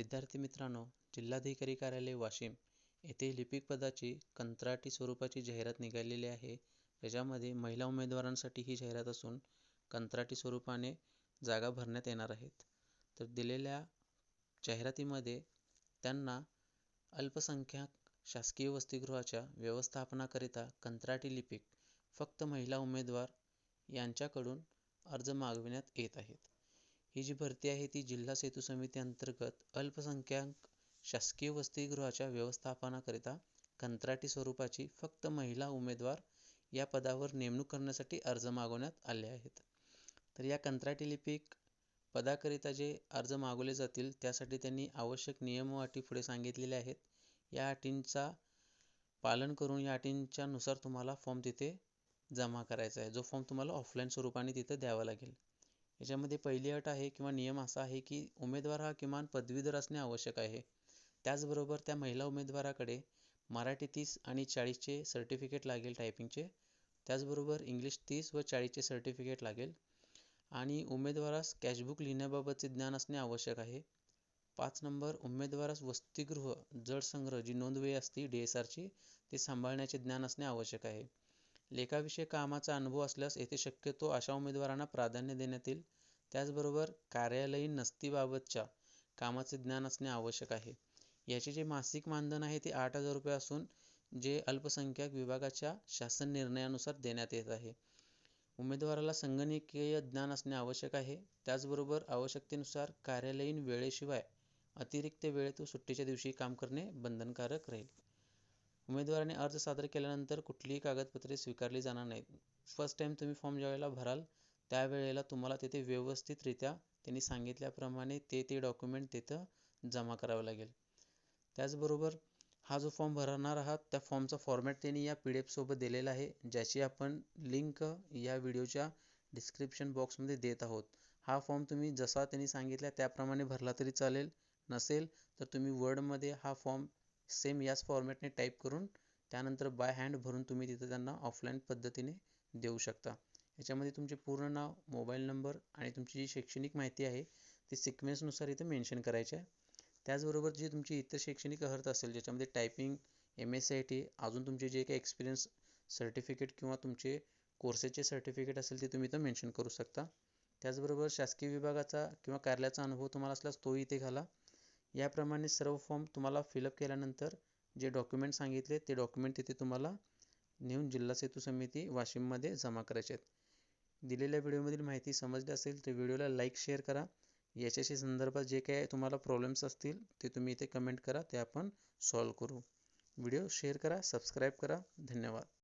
विद्यार्थी मित्रांनो जिल्हाधिकारी कार्यालय वाशिम येथे लिपिक पदाची कंत्राटी स्वरूपाची जाहिरात निघालेली आहे. त्याच्यामध्ये महिला उमेदवारांसाठी ही जाहिरात असून कंत्राटी स्वरूपाने जागा भरण्यात येणार आहेत. तर दिलेल्या जाहिरातीमध्ये त्यांना अल्पसंख्याक शासकीय वसतिगृहाच्या व्यवस्थापनाकरिता कंत्राटी लिपिक फक्त महिला उमेदवार यांच्याकडून अर्ज मागविण्यात येत आहेत. ही जी भरती आहे ती जिल्हा सेतू समिती अंतर्गत अल्पसंख्याक शासकीय वसतिगृहाच्या व्यवस्थापनाकरिता कंत्राटी स्वरूपाची फक्त महिला उमेदवार या पदावर नेमणूक करण्यासाठी अर्ज मागवण्यात आले आहेत. तर या कंत्राटी लिपिक पदाकरिता जे अर्ज मागवले जातील त्यासाठी त्यांनी आवश्यक नियम व अटी पुढे सांगितलेले आहेत. या अटींचा पालन करून या अटींच्यानुसार तुम्हाला फॉर्म तिथे जमा करायचा आहे. जो फॉर्म तुम्हाला ऑफलाईन स्वरूपाने तिथं द्यावा लागेल. याच्यामध्ये पहिली अट आहे किंवा नियम असा आहे की उमेदवार हा किमान पदवीधर असणे आवश्यक आहे. त्याचबरोबर त्या महिला उमेदवाराकडे मराठी तीस आणि चाळीसचे सर्टिफिकेट लागेल टायपिंगचे त्याचबरोबर इंग्लिश तीस व चाळीसचे सर्टिफिकेट लागेल. आणि उमेदवारास कॅशबुक लिहिण्याबाबतचे ज्ञान असणे आवश्यक आहे. पाच नंबर उमेदवारास वसतिगृह जडसंग्रह जी नोंदवही असते डी एस आरची ते सांभाळण्याचे ज्ञान असणे आवश्यक आहे. लेखाविषयी कामाचा अनुभव असल्यास येथे शक्यतो अशा उमेदवारांना प्राधान्य देण्यात येईल. त्याचबरोबर कार्यालयीन नसतीबाबतच्या कामाचे ज्ञान असणे आवश्यक आहे. याचे जे मासिक मानधन आहे ते आठ हजार रुपये असून जे अल्पसंख्याक विभागाच्या शासन निर्णयानुसार देण्यात येत आहे. उमेदवाराला संगणकीय ज्ञान असणे आवश्यक आहे. त्याचबरोबर आवश्यकतेनुसार कार्यालयीन वेळेशिवाय अतिरिक्त वेळेत व सुट्टीच्या दिवशी काम करणे बंधनकारक राहील. उमेदवाराने अर्ज सादर केल्यानंतर कुठलीही कागदपत्रे स्वीकारली जाणार नाहीत. फर्स्ट टाईम तुम्ही फॉर्म ज्यावेळेला भराल त्यावेळेला तुम्हाला तिथे व्यवस्थितरित्या त्यांनी सांगितल्याप्रमाणे ते ते डॉक्युमेंट तिथं जमा करावं लागेल. त्याचबरोबर हा जो फॉर्म भरणार आहात त्या फॉर्मचा फॉर्मॅट त्यांनी या पी डी एफसोबत दिलेला आहे ज्याची आपण लिंक या व्हिडिओच्या डिस्क्रिप्शन बॉक्समध्ये देत आहोत. हा फॉर्म तुम्ही जसा त्यांनी सांगितला त्याप्रमाणे भरला तरी चालेल. नसेल तर तुम्ही वर्डमध्ये हा फॉर्म सेम याच फॉर्मॅटने टाईप करून त्यानंतर बाय हँड भरून तुम्ही तिथं त्यांना ऑफलाईन पद्धतीने देऊ शकता. याच्यामध्ये तुमचे पूर्ण नाव मोबाईल नंबर आणि तुमची जी शैक्षणिक माहिती आहे ती सिक्वेन्सनुसार इथं मेन्शन करायची आहे. त्याचबरोबर जी तुमची इतर शैक्षणिक अर्हता असेल ज्याच्यामध्ये typing M S C I T अजून तुमचे जे काही एक्सपिरियन्स सर्टिफिकेट किंवा तुमचे कोर्सेसचे सर्टिफिकेट असेल ते तुम्ही इथं मेन्शन करू शकता. त्याचबरोबर शासकीय विभागाचा किंवा कार्यालयाचा अनुभव तुम्हाला असल्यास तोही इथे घाला. याप्रमाणे सर्व फॉर्म तुम्हाला फिलअप केल्यानंतर जे डॉक्युमेंट सांगितले ते डॉक्युमेंट तिथे तुम्हाला नेऊन जिल्हा सेतू समिती वाशिममध्ये जमा करायचे आहेत. दिलेल्या व्हिडिओमधील माहिती समजली असेल तर व्हिडिओला लाईक शेअर करा. याच्याशी संदर्भात जे काही तुम्हाला प्रॉब्लेम्स असतील ते तुम्ही इथे कमेंट करा ते आपण सॉल्व करू. व्हिडिओ शेअर करा सबस्क्राईब करा. धन्यवाद.